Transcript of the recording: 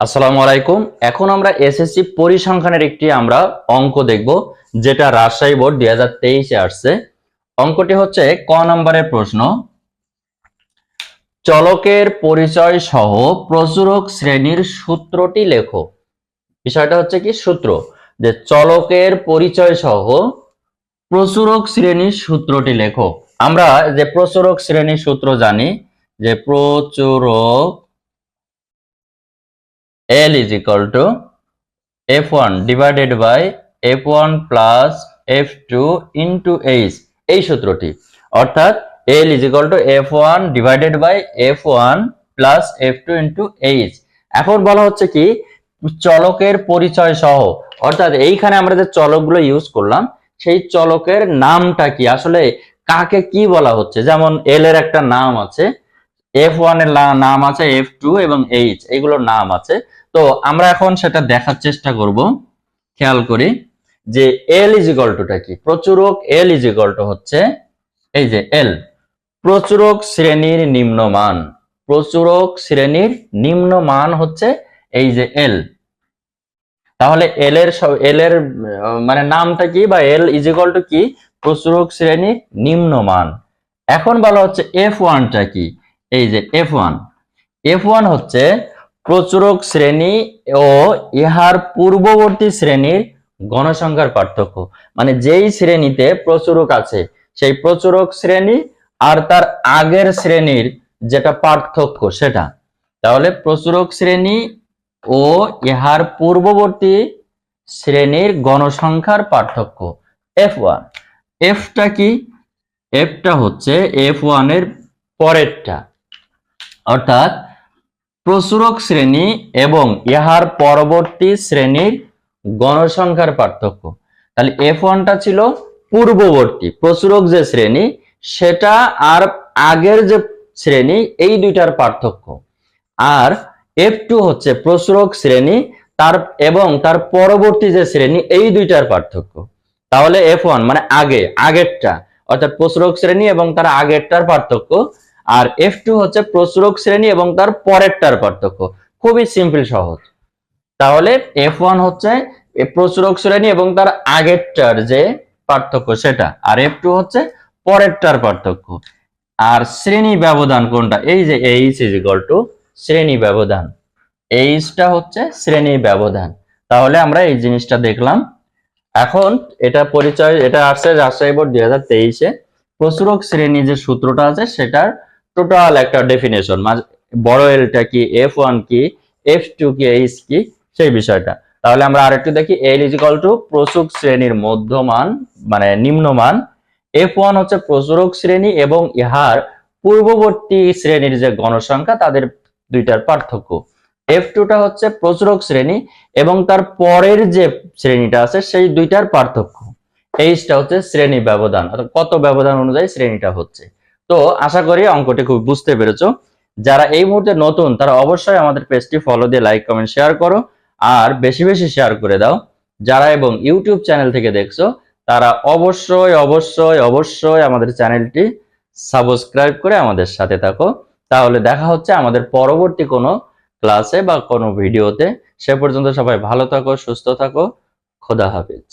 আসসালামু আলাইকুম। এখন আমরা এসএসসি পরিসংখ্যানের একটি আমরা অঙ্ক দেখব, যেটা রাজশাহী বোর্ড দুই হাজার তেইশে আসছে। অঙ্কটি হচ্ছে ক নম্বরের প্রশ্ন। চলকের পরিচয় সহ প্রচুরক শ্রেণির সূত্রটি লেখো। বিষয়টা হচ্ছে কি সূত্র? যে চলকের পরিচয় সহ প্রচুরক শ্রেণির সূত্রটি লেখো। আমরা যে প্রচুরক শ্রেণির সূত্র জানি, যে প্রচুরক L is equal to F1 divided by F1 plus F2 into H. এই সূত্রটি। অর্থাৎ L is equal to F1 divided by F1 plus F2 into H. এখন বলা হচ্ছে কি, চলকের পরিচয় সহ। অর্থাৎ এইখানে আমরা যে চলকগুলো ইউজ করলাম, সেই চলকের নামটা কি? আসলে কাকে কি বলা হচ্ছে? যেমন এল এর একটা নাম আছে এফ এর নাম আছে এফ টু এবং এইচ এগুলোর নাম আছে। তো আমরা এখন সেটা দেখার চেষ্টা করব। খেয়াল করি যে এল ইজ ইকাল টুটা কি? প্রচুরক এল ইজ ইকাল টু হচ্ছে, এই যে এল প্রচুরক শ্রেণির নিম্নমান। প্রচুরক শ্রেণির নিম্নমান হচ্ছে এই যে এল তাহলে এল এর এল এর মানে নামটা কি বা এল ইজ টু কি? প্রচুরক শ্রেণির নিম্নমান। এখন বলা হচ্ছে এফ ওয়ানটা কি? এই যে এফ ওয়ান এফ ওয়ান হচ্ছে প্রচুরক শ্রেণি ও ইহার পূর্ববর্তী শ্রেণির গণসংখ্যার পার্থক্য। মানে যেই শ্রেণীতে প্রচুরক আছে, সেই প্রচুরক শ্রেণি আর তার আগের শ্রেণির যেটা পার্থক্য সেটা। তাহলে প্রচুরক শ্রেণি ও ইহার পূর্ববর্তী শ্রেণির গণসংখ্যার পার্থক্য এফ ওয়ান এফটা কি? এফটা হচ্ছে এফ ওয়ানের পরেরটা। অর্থাৎ প্রচুরক শ্রেণি এবং ইহার পরবর্তী শ্রেণির গণসংখ্যার পার্থক্য। তাহলে এফ ওয়ানটা ছিল পূর্ববর্তী, প্রচুরক যে শ্রেণি, সেটা আর আগের যে শ্রেণি, এই দুইটার পার্থক্য। আর এফ টু হচ্ছে প্রচুরক শ্রেণি, তার এবং তার পরবর্তী যে শ্রেণি, এই দুইটার পার্থক্য। তাহলে এফ ওয়ান মানে আগে, আগেরটা, অর্থাৎ প্রচুরক শ্রেণি এবং তার আগেরটার পার্থক্য আর এফ টু হচ্ছে প্রচুরক শ্রেণি এবং তার পরেরটার পার্থক্য। খুবই সিম্পল, সহজ। তাহলে এফ ওয়ান হচ্ছে প্রচুরক শ্রেণি এবং তার আগেরটার যে পার্থক্য সেটা। আর এফ টু হচ্ছে পরেরটার পার্থক্য। আর শ্রেণি ব্যবধান কোনটা? এই যে এইচ ইজ ইকাল টু শ্রেণি ব্যবধান। এইচটা হচ্ছে শ্রেণি ব্যবধান। তাহলে আমরা এই জিনিসটা দেখলাম। এখন এটা পরিচয়, এটা আসছে রাজশাহী বোর্ড দুই হাজার তেইশে। প্রচুরক শ্রেণি যে সূত্রটা আছে, সেটার টোটাল একটা ডেফিনেশন বড় এলটা কি এফ ওয়ান কি এফ টু কি এইচ কি, সেই বিষয়টা। তাহলে আমরা আরেকটু দেখি এল ইজিক্যাল টু প্রচুক শ্রেণির মধ্যমান মানে নিম্নমান। এফ ওয়ান হচ্ছে প্রচুরক শ্রেণি এবং ইহার পূর্ববর্তী শ্রেণির যে গণসংখ্যা, তাদের দুইটার পার্থক্য। এফ টুটা হচ্ছে প্রচুরক শ্রেণি এবং তার পরের যে শ্রেণীটা আছে, সেই দুইটার পার্থক্য। এইচটা হচ্ছে শ্রেণি ব্যবধান, অর্থাৎ কত ব্যবধান অনুযায়ী শ্রেণীটা হচ্ছে। তো আশা করি অঙ্কটি খুব বুঝতে পেরেছ। যারা এই মুহূর্তে নতুন, তারা অবশ্যই আমাদের পেজটি ফলো দিয়ে লাইক কমেন্ট শেয়ার করো। আর বেশি বেশি শেয়ার করে দাও। যারা এবং ইউটিউব চ্যানেল থেকে দেখছ, তারা অবশ্যই অবশ্যই অবশ্যই আমাদের চ্যানেলটি সাবস্ক্রাইব করে আমাদের সাথে থাকো। তাহলে দেখা হচ্ছে আমাদের পরবর্তী কোনো ক্লাসে বা কোনো ভিডিওতে সে পর্যন্ত সবাই ভালো থাকো, সুস্থ থাকো। খোদা হাফিজ।